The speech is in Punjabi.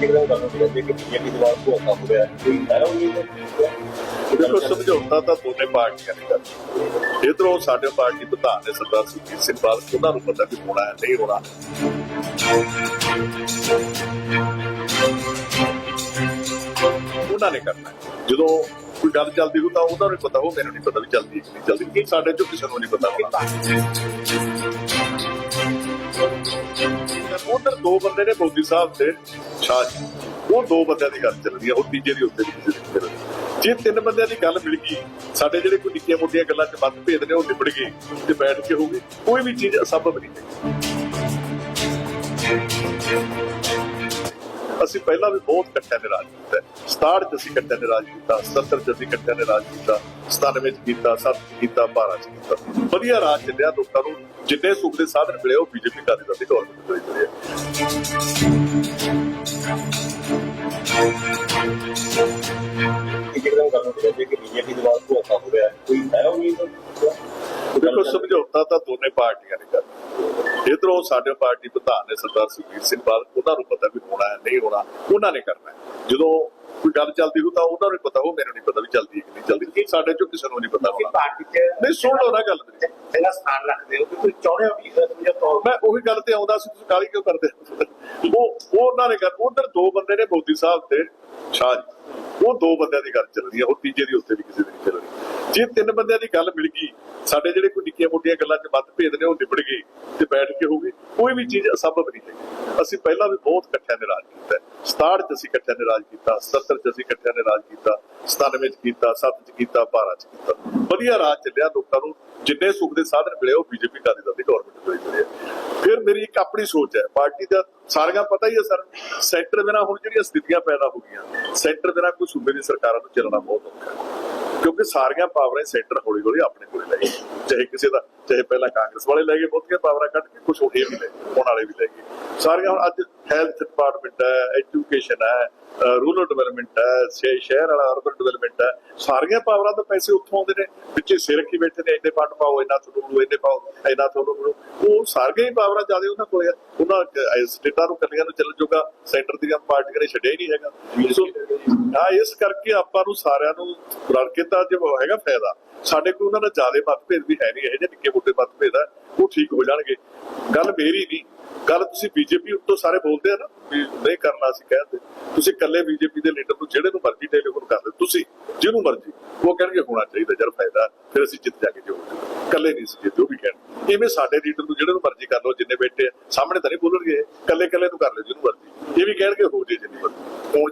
ਕਿਹੜਾ ਗੱਲ ਹੁੰਦੀ ਹੈ ਕਿ ਬੀਜੇਪੀ ਦੇ ਨਾਲ ਭੁਆਕਾ ਹੋ ਰਿਹਾ ਹੈ। ਕੋਈ ਹੈ ਉਮੀਦ ਦੇਖੋ ਸਮਝੌਤਾ ਤਾਂ ਦੋਨੇ ਪਾਰਟੀਆਂ ਨੇ ਕਰ ਇਧਰੋਂ ਸਾਡੇ ਪਾਰਟੀ ਪ੍ਰਧਾਨ ਨੇ ਸਰਦਾਰ ਸੁਖਬੀਰ ਸਿੰਘ ਬਾਦਲ ਉਹਨਾਂ ਨੂੰ ਪਤਾ ਵੀ ਹੋਣਾ ਹੈ ਨਹੀਂ ਹੋਣਾ। ਉਹਨਾਂ ਨੇ ਕਰਨਾ। ਜਦੋਂ ਕੋਈ ਗੱਲ ਚੱਲਦੀ ਹੋ ਤਾਂ ਉਹਨਾਂ ਨੂੰ ਪਤਾ ਹੋ ਮੈਨੂੰ ਨਹੀਂ ਪਤਾ ਵੀ ਚੱਲਦੀ ਹੈ ਕਿ ਨਹੀਂ ਚੱਲਦੀ। ਸਾਡੇ ਚੋਂ ਕਿਸੇ ਨੂੰ ਨਹੀਂ ਪਤਾ ਹੋਣਾ। ਉਧਰ ਦੋ ਬੰਦੇ ਨੇ ਮੋਦੀ ਸਾਹਿਬ ਤੇ ਸ਼ਾਹ ਜੀ। ਉਹ ਦੋ ਬੰਦਿਆਂ ਦੀ ਗੱਲ ਚੱਲਦੀ ਹੈ ਉਹ ਤੀਜੇ ਦੀ ਉੱਤੇ ਦੀ ਕਿਸੇ ਦੀ ਜੇ ਤਿੰਨ ਬੰਦਿਆਂ ਦੀ ਗੱਲ ਮਿਲ ਗਈ, ਸਾਡੇ ਜਿਹੜੇ ਕੋਈ ਨਿੱਕੀਆਂ ਮੋਟੀਆਂ ਗੱਲਾਂ 'ਚ ਮਤ ਭੇਦ ਨੇ, ਉਹ ਨਿਬੜ ਗਏ ਤੇ ਬੈਠ ਕੇ ਹੋਊਗੀ ਕੋਈ ਵੀ ਚੀਜ਼ ਅਸੰਭਵ ਨਹੀਂ ਹੈ। ਅਸੀਂ ਪਹਿਲਾਂ ਵੀ ਬਹੁਤ ਇਕੱਠਿਆਂ ਨੇ ਰਾਜ ਕੀਤਾ ਹੈ। 67 ਚ ਅਸੀਂ ਇਕੱਠਿਆਂ ਨੇ ਰਾਜ ਕੀਤਾ 70 ਚ ਅਸੀਂ ਇਕੱਠਿਆਂ ਨੇ ਰਾਜ ਕੀਤਾ 97 ਚ ਕੀਤਾ 7 ਚ ਕੀਤਾ 12 ਚ ਕੀਤਾ। ਵਧੀਆ ਰਾਜ ਚੱਲਿਆ, ਲੋਕਾਂ ਨੂੰ ਜਿੰਨੇ ਸੁੱਖ ਦੇ ਸਾਧਨ ਮਿਲੇ, ਉਹ ਬੀਜੇਪੀ ਕਾਰਜਕਰਤਾ ਦੀ ਗੌਰਮੈਂਟ ਹੈ ਹੋ ਹੈ ਕੋਈ ਹੈ ਦੇਖੋ ਸਮਝੌਤਾ ਤਾਂ ਦੋਨੇ ਪਾਰਟੀਆਂ ਨੇ ਕਰ ਇਧਰੋਂ ਸਾਡੇ ਪਾਰਟੀ ਪ੍ਰਧਾਨ ਨੇ ਸਰਦਾਰ ਸੁਖਬੀਰ ਸਿੰਘ ਬਾਦਲ ਉਹਨਾਂ ਨੂੰ ਪਤਾ ਵੀ ਹੋਣਾ ਹੈ ਨਹੀਂ ਹੋਣਾ ਉਹਨਾਂ ਨੇ ਕਰਨਾ ਹੈ। ਜਦੋਂ ਕੋਈ ਗੱਲ ਚੱਲਦੀ ਹੋ ਤਾਂ ਉਹਨਾਂ ਨੂੰ ਪਤਾ ਹੋ ਮੈਨੂੰ ਨਹੀਂ ਪਤਾ ਵੀ ਚੱਲਦੀ ਹੈ ਕਿ ਨਹੀਂ ਚੱਲਦੀ ਸਾਡੇ ਚੋਂ ਕਿਸੇ ਨੂੰ ਨਹੀਂ ਪਤਾ ਹੋਣਾ ਪਾਰਟੀ ਨਹੀਂ ਸੁਣ ਲਓ ਨਾ ਗੱਲ ਮੇਰੀ। ਪਹਿਲਾ ਸਥਾਨ ਰੱਖਦੇ ਹੋ ਕਿ ਤੁਸੀਂ ਚਾਹੁੰਦੇ ਹੋ ਵੀ ਸਮਝੌਤਾ ਮੈਂ ਉਹੀ ਗੱਲ ਤੇ ਆਉਂਦਾ ਸੀ ਤੁਸੀਂ ਕਾਲੀ ਕਿਉਂ ਕਰਦੇ ਉਹ ਉਹਨਾਂ ਨੇ ਕਰ ਉਧਰ ਦੋ ਬੰਦੇ ਨੇ ਮੋਦੀ ਸਾਹਿਬ ਤੇ ਸ਼ਾਹ ਜੀ। ਉਹ ਦੋ ਬੰਦਿਆਂ ਦੀ ਗੱਲ ਚੱਲਦੀ ਹੈ ਉਹ ਤੀਜੇ ਦੀ ਉੱਤੇ ਦੀ ਕਿਸੇ ਦੀ ਨਹੀਂ ਚੱਲਦੀ। ਜੇ ਤਿੰਨ ਬੰਦਿਆਂ ਦੀ ਗੱਲ ਮਿਲ ਗਈ, ਸਾਡੇ ਜਿਹੜੇ ਕੋਈ ਨਿੱਕੀਆਂ ਮੋਟੀਆਂ ਗੱਲਾਂ 'ਚ ਮਤਭੇਦ ਨੇ, ਉਹ ਨਿਬੜ ਗਏ ਤੇ ਬੈਠ ਕੇ ਹੋ ਗਏ। ਕੋਈ ਵੀ ਚੀਜ਼ ਅਸੰਭਵ ਨਹੀਂ ਹੈ ਅਸੀਂ ਪਹਿਲਾਂ ਵੀ ਬਹੁਤ ਇਕੱਠਿਆਂ ਨੇ ਰਾਜ ਕੀਤਾ ਹੈ। 67 ਚ ਅਸੀਂ ਇਕੱਠਿਆਂ ਨੇ ਰਾਜ ਕੀਤਾ 70 ਚ ਅਸੀਂ ਇਕੱਠਿਆਂ ਨੇ ਰਾਜ ਕੀਤਾ। 97 ਚ ਕੀਤਾ 7 ਚ ਕੀਤਾ 12 ਚ ਕੀਤਾ। ਵਧੀਆ ਰਾਜ ਚੱਲਿਆ ਲੋਕਾਂ ਨੂੰ। ਜਿੰਨੇ ਸੁੱਖ ਦੇ ਸਾਧਨ ਮਿਲੇ, ਉਹ ਬੀਜੇਪੀ ਕਾਰਜਕਰਤਾ ਦੀ ਗੌਰਮੈਂਟ ਦੇ ਮਿਲੇ। ਫਿਰ ਮੇਰੀ ਇੱਕ ਆਪਣੀ ਸੋਚ ਹੈ, ਪਾਰਟੀ ਦਾ ਸਾਰਿਆਂ ਪਤਾ ਹੀ ਹੈ ਸਰ, ਸੈਂਟਰ ਬਿਨਾਂ ਹੁਣ ਜਿਹੜੀਆਂ ਸਥਿਤੀਆਂ ਪੈਦਾ ਹੋ ਗਈਆਂ, ਸੈਂਟਰ ਦੇ ਨਾਲ ਕੋਈ ਸੂਬੇ ਦੀ ਸਰਕਾਰਾਂ ਨੂੰ ਚੱਲਣਾ ਬਹੁਤ ਔਖਾ ਹੈ। ਕਿਉਂਕਿ ਸਾਰੀਆਂ ਪਾਵਰਾਂ ਸੈਂਟਰ ਹੌਲੀ ਹੌਲੀ ਆਪਣੇ ਕੋਲ ਲੈ ਗਏ ਚਾਹੇ ਕਿਸੇ ਦਾ, ਚਾਹੇ ਪਹਿਲਾਂ ਕਾਂਗਰਸ ਵਾਲੇ ਲੈ ਗਏ, ਬਹੁਤੀਆਂ ਪਾਵਰਾਂ ਕੱਢ ਕੇ ਕੁਝ ਹੋਰ ਵੀ ਲੈ ਗਏ, ਹੋਣ ਵਾਲੇ ਵੀ ਲੈ ਗਏ। ਸਾਰੀਆਂ ਹੁਣ ਅੱਜ ਹੈਲਥ ਡਿਪਾਰਟਮੈਂਟ ਹੈ ਐਜੂਕੇਸ਼ਨ ਹੈ ਰੂਰਲ ਡਿਵੈਲਪਮੈਂਟ ਹੈ ਸ਼ਹਿਰ ਵਾਲਾ ਅਰਬਨ ਡਿਵੈਲਪਮੈਂਟ ਹੈ, ਸਾਰੀਆਂ ਪਾਵਰਾਂ ਤੋਂ ਪੈਸੇ ਉੱਥੋਂ ਆਉਂਦੇ ਨੇ ਵਿੱਚੇ ਸਿਰ ਰੱਖੀ ਬੈਠੇ ਨੇ, ਇੰਨੇ ਫੰਡ ਪਾਓ, ਇੰਨਾ ਤੁਹਾਨੂੰ, ਇੰਨੇ ਪਾਓ, ਇੰਨਾ ਤੁਹਾਨੂੰ ਉਹ ਸਾਰੀਆਂ ਹੀ ਪਾਵਰਾਂ ਜ਼ਿਆਦਾ ਉਹਨਾਂ ਕੋਲ ਆ। ਉਹਨਾਂ ਸਟੇਟਾਂ ਨੂੰ ਕੱਲੀਆਂ ਨੂੰ ਚੱਲ ਜੂਗਾ ਸੈਂਟਰ ਦੀਆਂ ਪਾਰਟੀਆਂ ਨੇ ਛੱਡਿਆ ਹੀ ਨਹੀਂ ਹੈਗਾ। ਸੋ, ਹਾਂ, ਇਸ ਕਰਕੇ ਆਪਾਂ ਨੂੰ ਸਾਰਿਆਂ ਨੂੰ ਰਲ ਕੇ ਤਾਂ ਜੇ ਹੈਗਾ ਫਾਇਦਾ। ਸਾਡੇ ਕੋਲ ਉਹਨਾਂ ਦਾ ਜ਼ਿਆਦਾ ਮਤਭੇਦ ਵੀ ਹੈ ਨਹੀਂ, ਇਹ ਜਿਹੇ ਨਿੱਕੇ ਮੋਟੇ ਮਤਭੇਦ ਆ, ਉਹ ਠੀਕ ਹੋ ਜਾਣਗੇ। ਗੱਲ ਮੇਰੀ ਨਹੀਂ। ਗੱਲ ਤੁਸੀਂ ਬੀਜੇਪੀ ਉੱਤੋਂ ਸਾਰੇ ਬੋਲਦੇ ਆ ਨਾ ਵੀ ਨਹੀਂ ਕਰਨਾ ਸੀ ਕਹਿੰਦੇ। ਤੁਸੀਂ ਇਕੱਲੇ ਬੀਜੇਪੀ ਦੇ ਲੀਡਰ ਨੂੰ ਜਿਹੜੇ ਨੂੰ ਮਰਜ਼ੀ ਟੈਲੀਫੋਨ ਕਰ ਦਿਓ, ਤੁਸੀਂ, ਜਿਹਨੂੰ ਮਰਜ਼ੀ, ਉਹ ਕਹਿਣਗੇ ਹੋਣਾ ਚਾਹੀਦਾ ਜਰ ਫਾਇਦਾ, ਫਿਰ ਅਸੀਂ ਜਿੱਤ ਜਾ ਕੇ ਜੋ ਇਕੱਲੇ ਨਹੀਂ ਸੀ ਜਿੱਤੇ ਉਹ ਵੀ ਕਹਿਣ ਇਵੇਂ ਸਾਡੇ ਲੀਡਰ ਨੂੰ ਜਿਹੜੇ ਨੂੰ ਮਰਜ਼ੀ ਕਰ ਲਓ, ਜਿੰਨੇ ਬੈਠੇ ਆ, ਸਾਹਮਣੇ ਤਾਂ ਨਹੀਂ ਬੋਲਣਗੇ ਇਕੱਲੇ ਇਕੱਲੇ ਨੂੰ ਕਰ ਲਿਓ, ਜਿਹਨੂੰ ਮਰਜ਼ੀ। ਇਹ ਵੀ ਕਹਿਣਗੇ ਹੋ ਜੇ ਜਿੰਨੀ ਮਰਜ਼ੀ ਹੋਣ